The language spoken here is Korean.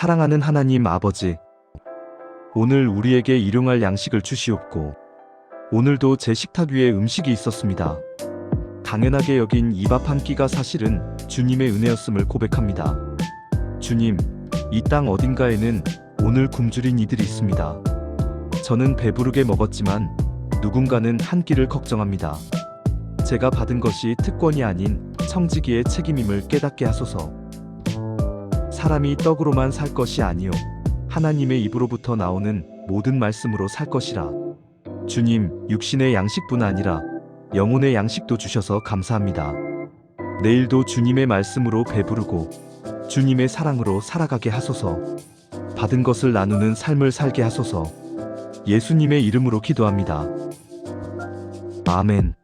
사랑하는 하나님 아버지, 오늘 우리에게 일용할 양식을 주시옵고, 오늘도 제 식탁 위에 음식이 있었습니다. 당연하게 여긴 이 밥 한 끼가 사실은 주님의 은혜였음을 고백합니다. 주님, 이 땅 어딘가에는 오늘 굶주린 이들이 있습니다. 저는 배부르게 먹었지만 누군가는 한 끼를 걱정합니다. 제가 받은 것이 특권이 아닌 청지기의 책임임을 깨닫게 하소서. 사람이 떡으로만 살 것이 아니요 하나님의 입으로부터 나오는 모든 말씀으로 살 것이라. 주님, 육신의 양식뿐 아니라 영혼의 양식도 주셔서 감사합니다. 내일도 주님의 말씀으로 배부르고 주님의 사랑으로 살아가게 하소서. 받은 것을 나누는 삶을 살게 하소서. 예수님의 이름으로 기도합니다. 아멘.